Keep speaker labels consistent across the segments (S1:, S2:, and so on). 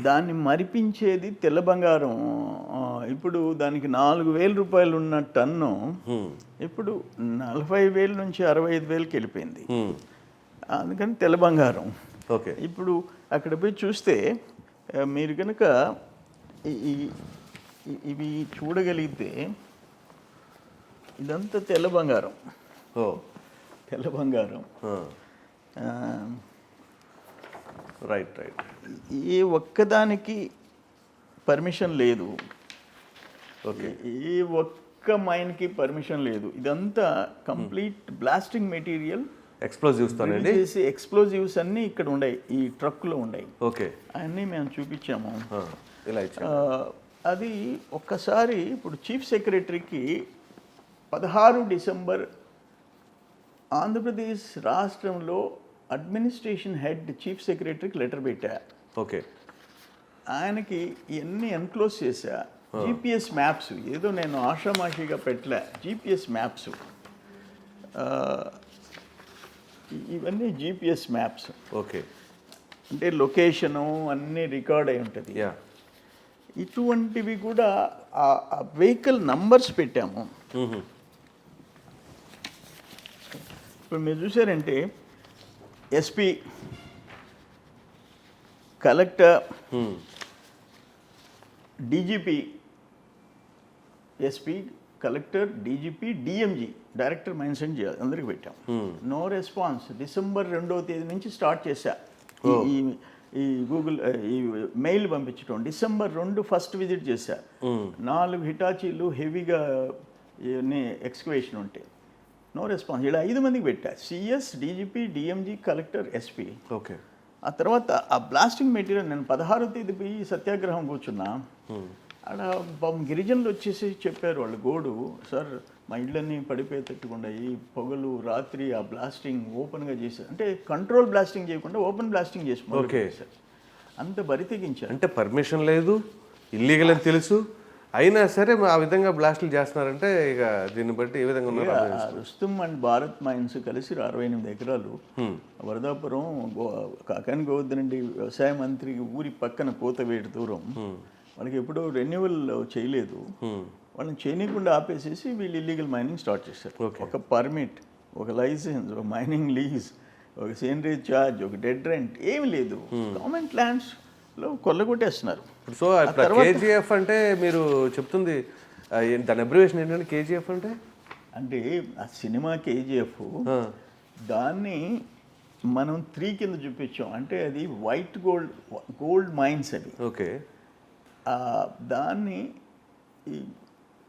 S1: దాన్ని మరిపించేది తెల్ల బంగారం. ఇప్పుడు దానికి నాలుగు వేల రూపాయలు ఉన్న టన్ను ఇప్పుడు నలభై వేల నుంచి అరవై ఐదు వేలకి వెళ్ళిపోయింది. అందుకని తెల్ల బంగారం.
S2: ఓకే.
S1: ఇప్పుడు అక్కడ పోయి చూస్తే మీరు కనుక ఇవి చూడగలిగితే ఇదంతా తెల్ల బంగారం.
S2: ఓ.
S1: తెల్ల బంగారం.
S2: రైట్ రైట్
S1: ఏ ఒక్కదానికి పర్మిషన్ లేదు.
S2: ఓకే
S1: ఏ ఒక్క మైన్కి పర్మిషన్ లేదు. ఇదంతా కంప్లీట్ బ్లాస్టింగ్ మెటీరియల్
S2: ఎక్స్ప్లోజివ్స్
S1: చేసి ఎక్స్ప్లోజివ్స్ అన్నీ ఇక్కడ ఉన్నాయి ఈ ట్రక్లో ఉన్నాయి
S2: ఓకే
S1: అన్నీ మేము చూపించాము.
S2: ఇలా
S1: అది ఒక్కసారి ఇప్పుడు చీఫ్ సెక్రటరీకి పదహారు డిసెంబర్ ఆంధ్రప్రదేశ్ రాష్ట్రంలో అడ్మినిస్ట్రేషన్ హెడ్ చీఫ్ సెక్రటరీకి లెటర్ పెట్టా.
S2: ఓకే.
S1: ఆయనకి ఇవన్నీ ఎన్క్లోజ్ చేశా. జీపీఎస్ మ్యాప్స్ ఏదో నేను ఆషామాషిగా పెట్టలే. GPS maps. ఇవన్నీ జీపీఎస్ మ్యాప్స్.
S2: ఓకే.
S1: అంటే లొకేషను అన్నీ రికార్డ్ అయి ఉంటుంది.
S2: యా.
S1: ఇటువంటివి కూడా ఆ వెహికల్ నంబర్స్ పెట్టాము. ఇప్పుడు మీరు చూసారంటే SP collector DGP SP collector DGP DMG director mention చేయాలి అందరికి పెట్టాం. No response. డిసెంబర్ రెండవ తేదీ నుంచి స్టార్ట్ చేశా. ఈ- ఈ గూగుల్ ఈ మెయిల్ పంపించడం డిసెంబర్ రెండు ఫస్ట్ విజిట్ చేశా. నాలుగు హిటాచీలు హెవీగా ఎక్స్కవేషన్ ఉంటాయి నో రెస్పాన్స్ ఇలా ఐదు మందికి పెట్టా. CS DGP DMG collector SP
S2: okay.
S1: ఆ తర్వాత ఆ బ్లాస్టింగ్ మెటీరియల్ నేను పదహారో తేదీ పోయి సత్యాగ్రహం కూర్చున్నా. ఆడ పాపం గిరిజనులు వచ్చేసి చెప్పారు వాళ్ళు గోడు సార్ మా ఇళ్ళన్నీ పడిపోయేటట్టుకుండా. ఈ పొగలు రాత్రి ఆ బ్లాస్టింగ్ ఓపెన్గా చేశారు అంటే కంట్రోల్ బ్లాస్టింగ్ చేయకుండా ఓపెన్ బ్లాస్టింగ్ చేసి
S2: Okay.
S1: పెట్టేశారు. అంత బరి తెగించారు.
S2: అంటే పర్మిషన్ లేదు ఇల్లీగల్ అని తెలుసు. అయినా సరే ఆ విధంగా బ్లాస్టులు చేస్తున్నారంటే ఇక దీన్ని బట్టి ఏ విధంగా ఉన్నారు
S1: రుస్తుం అండ్ భారత్ మైన్స్ కలిసి అరవై ఎనిమిది ఎకరాలు. వరదాపురం గో కాకాని గోవర్ధన్ రెడ్డి వ్యవసాయ మంత్రి ఊరి పక్కన కోతవేటు దూరం. వాళ్ళకి ఎప్పుడూ రెన్యువల్ చేయలేదు. వాళ్ళని చేయనీయకుండా ఆపేసేసి వీళ్ళు ఇల్లీగల్ మైనింగ్ స్టార్ట్ చేశారు. ఒక పర్మిట్ ఒక లైసెన్స్ ఒక మైనింగ్ లీజ్ ఒక సేనరీ ఛార్జ్ ఒక డెడ్ రెంట్ ఏమి లేదు. గవర్నమెంట్ ల్యాండ్స్లో కొల్లగొట్టేస్తున్నారు.
S2: సో ఇప్పుడు కేజీఎఫ్ అంటే మీరు చెప్తుంది దాని అబ్రివేషన్ ఏంటంటే కేజీఎఫ్ అంటే?
S1: అంటే ఆ సినిమా కేజీఎఫ్ దాన్ని మనం త్రీ కింద చూపించాం. అంటే అది వైట్ గోల్డ్ గోల్డ్ మైన్స్ అవి.
S2: ఓకే.
S1: దాన్ని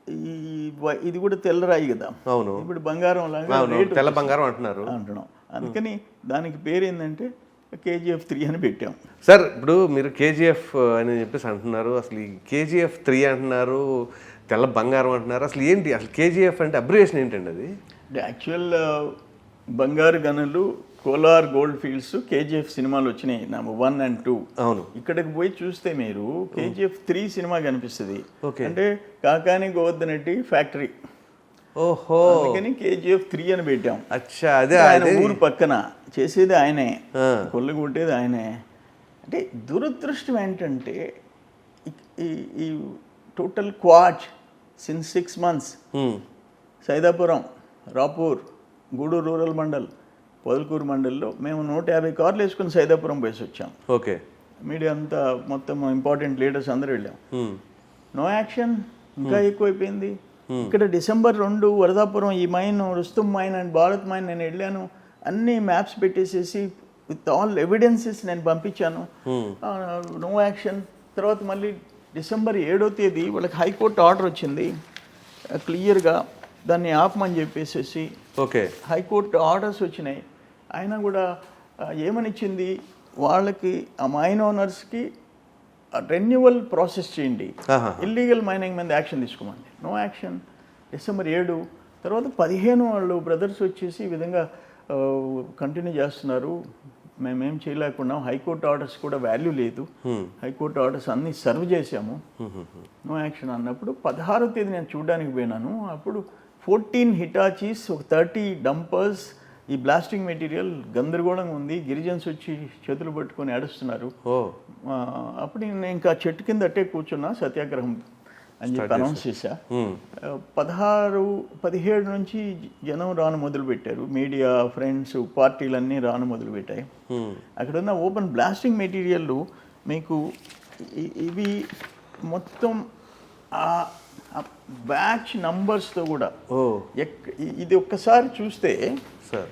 S1: ఈ- ఇది కూడా తెల్లరాయి కదా.
S2: అవును.
S1: ఇప్పుడు బంగారం లాగా
S2: తెల్ల బంగారం అంటున్నారు.
S1: అంటున్నాం. అందుకని దానికి పేరు ఏంటంటే కేజీఎఫ్ త్రీ అని పెట్టాం.
S2: సార్ ఇప్పుడు మీరు కేజీఎఫ్ అని చెప్పేసి అంటున్నారు. అసలు ఈ కేజీఎఫ్ త్రీ అంటున్నారు తెల్ల బంగారం అంటున్నారు. అసలు ఏంటి? అసలు కేజీఎఫ్ అంటే అబ్రివేషన్ ఏంటండి అది?
S1: యాక్చువల్ బంగారు గనులు కోలార్ గోల్డ్ ఫీల్డ్స్ కేజీఎఫ్ సినిమాలు వచ్చినాయి. నెంబర్ వన్ అండ్ టూ
S2: అవును.
S1: ఇక్కడికి పోయి చూస్తే మీరు కేజీఎఫ్ త్రీ సినిమా కనిపిస్తుంది. అంటే కాకాని గోవర్ధన్ రెడ్డి ఫ్యాక్టరీ.
S2: ఓహో.
S1: అందుకని కేజీఎఫ్ త్రీ అని పెట్టాం.
S2: అచ్చా అదే
S1: ఆయన ఊరు పక్కన. చేసేది ఆయనే. కొల్లు కొట్టేది ఆయనే. అంటే దురదృష్టం ఏంటంటే ఈ- total క్వాచ్ since six months. Saidapuram Rapur Gudur rural mandal Podalakuru మండల్లో మేము నూట యాభై కార్లు వేసుకుని సైదాపురం పోయేసి వచ్చాం.
S2: ఓకే.
S1: మీడియా అంతా మొత్తం ఇంపార్టెంట్ లీడర్స్ అందరూ వెళ్ళాం. నో యాక్షన్ ఇంకా ఎక్కువైపోయింది. ఇక్కడ డిసెంబర్ రెండు వరదాపురం ఈ mine Rustum mine and Bharat mine నేను వెళ్ళాను. అన్ని మ్యాప్స్ పెట్టేసేసి విత్ ఆల్ ఎవిడెన్సెస్ నేను పంపించాను. నో యాక్షన్ తర్వాత మళ్ళీ డిసెంబర్ ఏడో తేదీ వాళ్ళకి హైకోర్టు ఆర్డర్ వచ్చింది. క్లియర్గా దాన్ని ఆపమని చెప్పేసేసి
S2: ఓకే.
S1: హైకోర్టు ఆర్డర్స్ వచ్చినాయి. అయినా కూడా ఏమనిచ్చింది? వాళ్ళకి ఆ మైన్ ఓనర్స్కి రెన్యువల్ ప్రాసెస్ చేయండి. ఇల్లీగల్ మైనింగ్ మీద యాక్షన్ తీసుకోమండి. నో యాక్షన్ డిసెంబర్ ఏడు. తర్వాత పదిహేను వాళ్ళు బ్రదర్స్ వచ్చేసి ఈ విధంగా కంటిన్యూ చేస్తున్నారు. మేమేం చేయలేకున్నాం హైకోర్టు ఆర్డర్స్ కూడా వాల్యూ లేదు. హైకోర్టు ఆర్డర్స్ అన్నీ సర్వ్ చేశాము. నో యాక్షన్ అన్నప్పుడు పదహారో తేదీ నేను చూడడానికి పోయినాను. అప్పుడు ఫోర్టీన్ హిటాచీస్ ఒక థర్టీ డంపర్స్ ఈ బ్లాస్టింగ్ మెటీరియల్ గందరగోళంగా ఉంది. గిరిజన్స్ వచ్చి చేతులు పట్టుకొని ఏడుస్తున్నారు. అప్పుడు నేను ఇంకా చెట్టు కింద అట్టే కూర్చున్నా సత్యాగ్రహం. అని చెప్పి అనౌన్స్ చేశా. పదహారు పదిహేడు నుంచి జనం రాను మొదలు పెట్టారు మీడియా ఫ్రెండ్స్ పార్టీలన్నీ రాను మొదలు పెట్టాయి
S2: Hmm.
S1: అక్కడ ఉన్న ఓపెన్ బ్లాస్టింగ్ మెటీరియల్ మీకు ఇవి మొత్తం ఆ బ్యాచ్ నంబర్స్తో కూడా ఇది ఒక్కసారి చూస్తే
S2: సార్.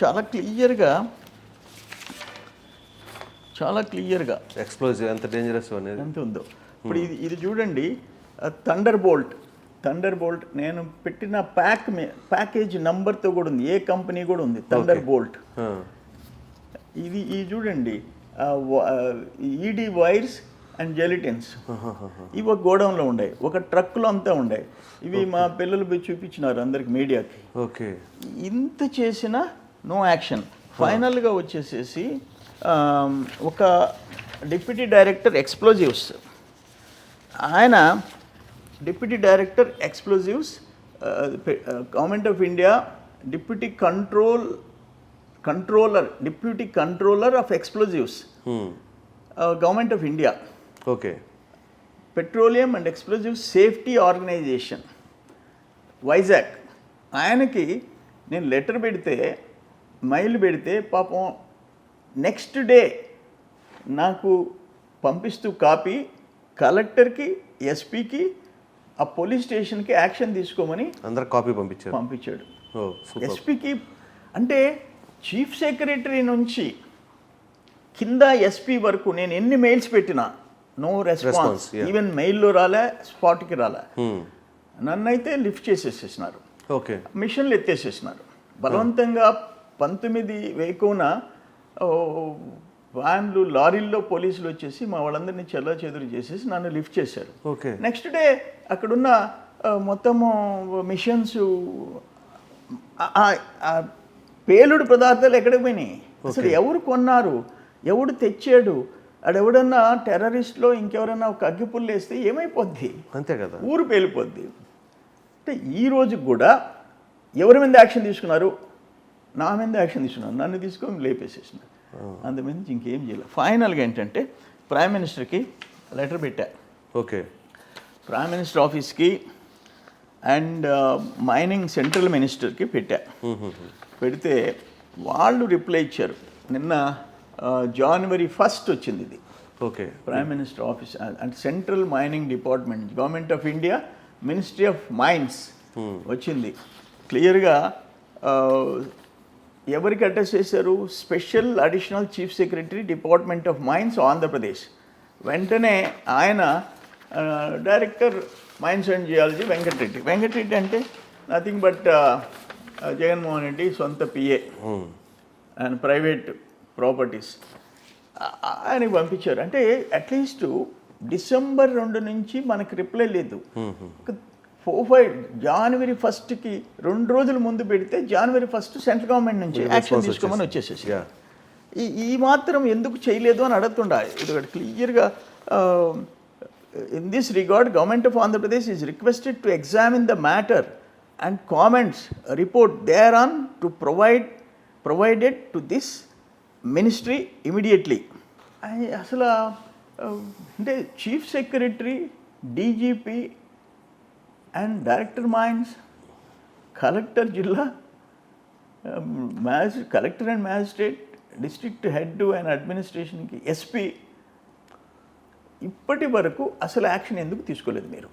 S1: చాలా క్లియర్గా చాలా క్లియర్గా
S2: ఎక్స్ప్లోజివ్ ఎంత డేంజరస్ అనేది.
S1: ఎంత ఉందో. ఇప్పుడు ఇది ఇది చూడండి. థండర్ బోల్ట్ థండర్ బోల్ట్ నేను పెట్టిన ప్యాక్ ప్యాకేజ్ నంబర్తో కూడా ఉంది. ఏ కంపెనీ కూడా ఉంది. Thunderbolt. ఇది ఇది చూడండి. ఈడీ వైర్స్ అండ్ జెలిటిన్స్ ఇవి ఒక గోడౌన్లో ఉండే. ఒక ట్రక్లో అంతా ఉండే. ఇవి మా పిల్లలు పోయి చూపించినారు అందరికి మీడియాకి.
S2: ఓకే.
S1: ఇంత చేసిన నో యాక్షన్ ఫైనల్గా వచ్చేసేసి ఒక డిప్యూటీ డైరెక్టర్ ఎక్స్ప్లోజివ్స్. ఆయన deputy director explosives government of India deputy control controller deputy controller of explosives. Government of India
S2: okay
S1: petroleum and explosive safety organisation Vizag ఆయనకి నేను లెటర్ పెడితే మైల్ పెడితే పాపం నెక్స్ట్ డే నాకు పంపిస్తూ కాపీ కలెక్టర్కి ఎస్పీకి ఆ పోలీస్ స్టేషన్కి యాక్షన్ తీసుకోమని
S2: అందరు కాపీ పంపించారు.
S1: పంపించాడు. ఎస్పీకి అంటే చీఫ్ సెక్రటరీ నుంచి కింద ఎస్పీ వరకు నేను ఎన్ని మెయిల్స్ పెట్టినా నో రెస్పాన్స్. ఈవెన్ మెయిల్లో రాలే స్పాట్కి రాలే.
S2: Hmm.
S1: నన్నైతే లిఫ్ట్ చేసేసేసినారు.
S2: ఓకే.
S1: మిషన్లు ఎత్తేసేసినారు. బలవంతంగా పంతొమ్మిది వేకున వ్యాన్లు లారీల్లో పోలీసులు వచ్చేసి మా వాళ్ళందరినీ చెల్ల చెదురు చేసేసి నన్ను లిఫ్ట్ చేశారు.
S2: ఓకే.
S1: నెక్స్ట్ డే అక్కడున్న మొత్తము మిషన్స్ పేలుడు పదార్థాలు ఎక్కడికి పోయినాయి? అసలు ఎవరు కొన్నారు? ఎవడు తెచ్చాడు? ఆడెవడన్నా టెర్రరిస్ట్లో ఇంకెవరన్నా ఒక అగ్గిపుల్లు వేస్తే ఏమైపోద్ది?
S2: అంతే కదా.
S1: ఊరు పేలిపోద్ది. అంటే ఈ రోజు కూడా ఎవరి మీద యాక్షన్ తీసుకున్నారు? నా మీద యాక్షన్ తీసుకున్నారు. నన్ను తీసుకొని లేపేసేసినారు. అందుమించి ఇంకేం చేయలేదు. ఫైనల్గా ఏంటంటే ప్రైమ్ మినిస్టర్కి లెటర్ పెట్టా.
S2: ఓకే.
S1: ప్రైమ్ మినిస్టర్ ఆఫీస్కి అండ్ మైనింగ్ సెంట్రల్ మినిస్టర్కి పెట్టా. పెడితే వాళ్ళు రిప్లై ఇచ్చారు. నిన్న జనవరి ఫస్ట్ వచ్చింది ఇది.
S2: ఓకే.
S1: ప్రైమ్ మినిస్టర్ ఆఫీస్ అంటే central mining department government of India ministry of mines వచ్చింది. క్లియర్గా ఎవరికి అడ్రస్ చేశారు? Special additional chief secretary department of mines Andhra Pradesh. వెంటనే ఆయన director mines and geology Venkata Reddy. Venkata Reddy అంటే nothing but Jaganmohan Reddy సొంత PA and private properties ఆయనకి పంపించారు. అంటే అట్లీస్ట్ డిసెంబర్ రెండు నుంచి మనకి రిప్లై లేదు. ఫోర్ ఫైవ్ జనవరి ఫస్ట్కి రెండు రోజుల ముందు పెడితే జనవరి ఫస్ట్ సెంట్రల్ గవర్నమెంట్ నుంచి యాక్షన్ తీసుకోమని వచ్చేసేసి ఈ ఈ మాత్రం ఎందుకు చేయలేదు అని అడుగుతుండ? ఇది ఒకటి క్లియర్గా in this regard government of Andhra Pradesh is requested to examine the matter and comments report thereon to provide provided to this ministry immediately అసలు అంటే chief secretary DGP and director mines collector జిల్లా magistrate collector and magistrate district head and అడ్మినిస్ట్రేషన్కి SP ఇప్పటి వరకు అసలు action ఎందుకు తీసుకోలేదు మీరు?